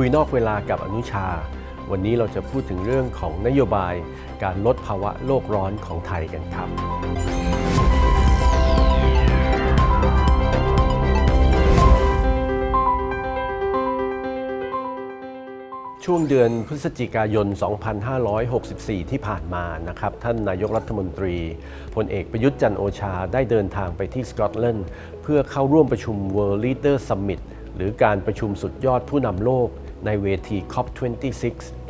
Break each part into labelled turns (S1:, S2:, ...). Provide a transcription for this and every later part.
S1: คุยนอกเวลากับอนุชา วันนี้เราจะพูดถึงเรื่องของนโยบายการลดภาวะโลกร้อนของไทยกันครับช่วงเดือนพฤศจิกายน 2564 ที่ผ่านมานะครับ ท่านนายกรัฐมนตรีพลเอกประยุทธ์จันทร์โอชาได้เดินทางไปที่สกอตแลนด์เพื่อเข้าร่วมประชุม World Leader Summit หรือการประชุมสุดยอดผู้นำโลก ในเวที COP26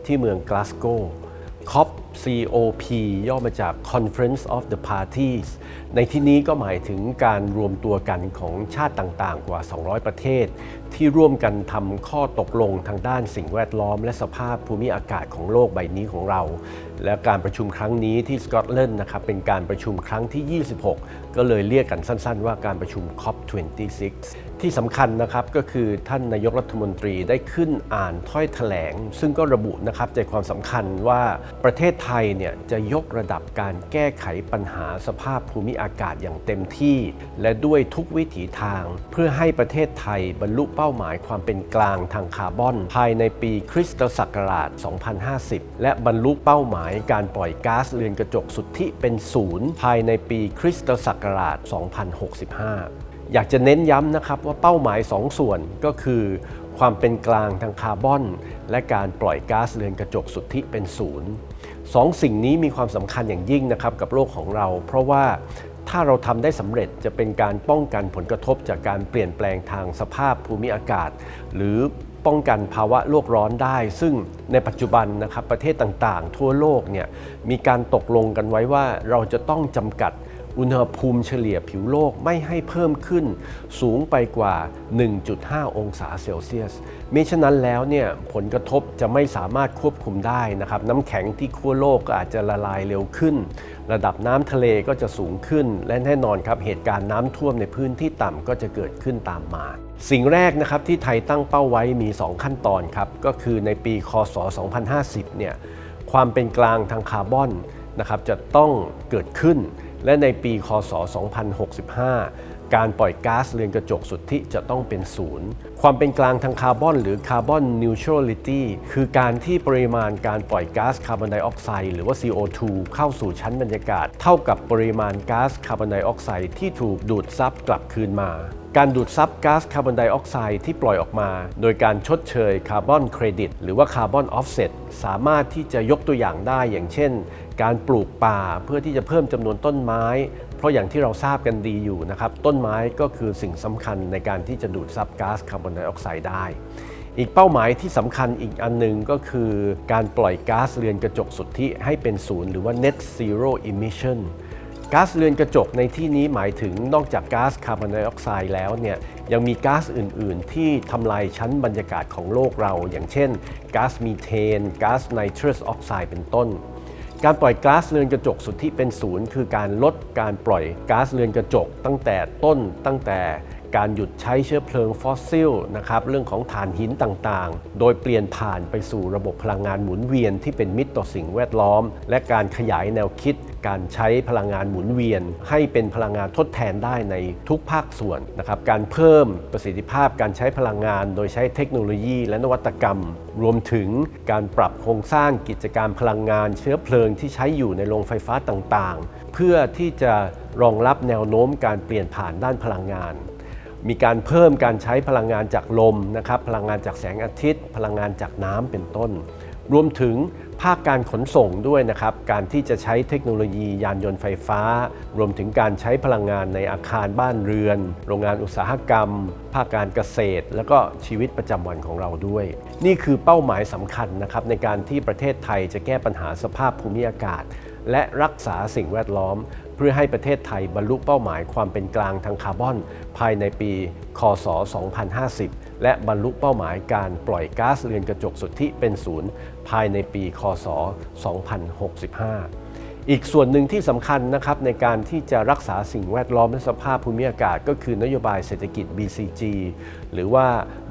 S1: ที่เมืองกลาสโก COP COP ย่อมาจาก Conference of the Parties ในที่นี้ก็หมายถึงการรวมตัวกันของชาติต่างๆ กว่า 200 ประเทศ ที่ร่วมกันทำข้อตกลงทางด้านสิ่งแวดล้อม และสภาพภูมิอากาศของโลกใบนี้ของเรา และการประชุมครั้งนี้ที่สกอตแลนด์นะครับเป็นการประชุมครั้งที่ 26 ก็เลยเรียกกันสั้น ๆ ว่าการประชุม COP26 ที่สำคัญนะครับก็คือท่านนายกรัฐมนตรีได้ขึ้นอ่านถ้อยแถลง ซึ่งก็ระบุนะครับใจความสำคัญว่าประเทศไทยเนี่ยจะยกระดับการแก้ไขปัญหาสภาพภูมิอากาศอย่างเต็มที่ และด้วยทุกวิถีทาง เพื่อให้ประเทศไทยบรรลุเป้าป้าหมายความเป็นกลางทางคาร์บอน ภายในปีคริสตศักราช 2050 และบรรลุเป้าหมายการปล่อยก๊าซเรือนกระจกสุทธิเป็นศูนย์ภายในปีคริสตศักราช 2065อยากจะเน้นย้ำนะครับว่าเป้าหมาย 2 ส่วนก็คือ ความเป็นกลางทางคาร์บอน และการปล่อยก๊าซเรือนกระจกสุทธิเป็นศูนย์สองสิ่งนี้มีความสำคัญอย่างยิ่งนะครับกับโลกของเรา เพราะว่า ถ้าเราทำได้สำเร็จจะเป็นการป้องกันผลกระทบจากการเปลี่ยนแปลงทางสภาพภูมิอากาศ หรือป้องกันภาวะโลกร้อนได้ ซึ่งในปัจจุบันนะครับประเทศต่างๆ ทั่วโลกเนี่ยมีการตกลงกันไว้ว่าเราจะต้องจำกัด อุณหภูมิเฉลี่ยผิวโลกไม่ให้เพิ่มขึ้นสูงไปกว่า 1.5 องศาเซลเซียสมิฉะนั้นแล้วเนี่ยผลกระทบจะไม่สามารถควบคุมได้นะครับน้ำแข็งที่ขั้วโลกก็อาจจะละลายเร็วขึ้น ระดับน้ำทะเลก็จะสูงขึ้น และแน่นอนครับเหตุการณ์น้ำท่วมในพื้นที่ต่ำก็จะเกิดขึ้นตามมา สิ่งแรกนะครับที่ไทยตั้งเป้าไว้มี 2 ขั้นตอนครับก็คือในปีคศ 2050 เนี่ยความเป็นกลางทางคาร์บอนนะครับจะต้องเกิดขึ้น และในปี คศ 2065 การปล่อยก๊าซเรือนกระจกสุทธิจะต้องเป็นศูนย์ ความเป็นกลางทางคาร์บอนหรือคาร์บอนนิวทรัลิตี้คือการที่ปริมาณการปล่อยก๊าซคาร์บอนไดออกไซด์หรือว่า CO2 เข้าสู่ชั้นบรรยากาศ เท่ากับปริมาณก๊าซคาร์บอนไดออกไซด์ที่ถูกดูดซับกลับคืนมาการดูดซับก๊าซคาร์บอนไดออกไซด์ที่ปล่อยออกมา โดยการชดเชยคาร์บอนเครดิตหรือว่าคาร์บอนออฟเซตสามารถที่จะยกตัวอย่างได้อย่างเช่น การปลูกป่าเพื่อที่จะเพิ่มจำนวนต้นไม้ เพราะอย่างที่เราทราบกันดีอยู่นะครับ ต้นไม้ก็คือสิ่งสำคัญในการที่จะดูดซับก๊าซคาร์บอนไดออกไซด์ได้ อีกเป้าหมายที่สำคัญอีกอันหนึงก็คือการปล่อยก๊าซเรือนกระจกสุทธิให้เป็นศูนย์หรือว่า net zero emission ก๊าซเรือนกระจกในที่นี้หมายถึงนอกจากก๊าซคาร์บอนไดออกไซด์แล้วเนี่ยยังมีก๊าซอื่น ๆ ที่ทำลายชั้นบรรยากาศของโลกเรา อย่างเช่นก๊าซมีเทนก๊าซไนเตรสออกไซด์เป็นต้น การปล่อยก๊าซเรือนกระจกสุทธิเป็นศูนย์คือการลดการปล่อยก๊าซเรือนกระจก ตั้งแต่ต้นตั้งแต่ การหยุดใช้เชื้อเพลิงฟอสซิลนะครับเรื่องของถ่านหินต่างๆ โดยเปลี่ยนผ่านไปสู่ระบบพลังงานหมุนเวียนที่เป็นมิตรต่อสิ่งแวดล้อม และการขยายแนวคิด การใช้พลังงานหมุนเวียน ให้เป็นพลังงานทดแทนได้ในทุกภาคส่วนนะครับการเพิ่มประสิทธิภาพการใช้พลังงาน โดยใช้เทคโนโลยี และนวัตกรรม รวมถึงการปรับโครงสร้างกิจการพลังงานเชื้อเพลิงที่ใช้อยู่ในโรงไฟฟ้าต่างๆ เพื่อที่จะรองรับแนวโน้มการเปลี่ยนผ่านด้านพลังงาน มีการเพิ่มการใช้พลังงานจากลมนะครับพลังงานจากแสงอาทิตย์ พลังงานจากน้ำเป็นต้น รวมถึงภาคการขนส่งด้วยนะครับ การที่จะใช้เทคโนโลยียานยนต์ไฟฟ้า รวมถึงการใช้พลังงานในอาคารบ้านเรือน โรงงานอุตสาหกรรม ภาคการเกษตร แล้วก็ชีวิตประจำวันของเราด้วย นี่คือเป้าหมายสำคัญนะครับในการที่ประเทศไทยจะแก้ปัญหาสภาพภูมิอากาศ และรักษาสิ่งแวดล้อม เพื่อให้ประเทศไทยบรรลุเป้าหมายความเป็นกลางทางคาร์บอน ภายในปี คศ 2050 และบรรลุเป้าหมายการปล่อยก๊าซเรือนกระจกสุทธิเป็นศูนย์ภายในปี คศ 2065อีกส่วนหนึ่งที่สำคัญนะครับในการที่จะรักษาสิ่งแวดล้อมและสภาพภูมิอากาศ ก็คือนโยบายเศรษฐกิจ BCG หรือว่า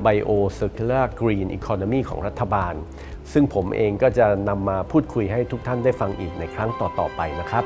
S1: Bio Circular Green Economy ของรัฐบาล ซึ่งผมเองก็จะนำมาพูดคุยให้ทุกท่านได้ฟังอีกในครั้งต่อ ๆ ไปนะครับ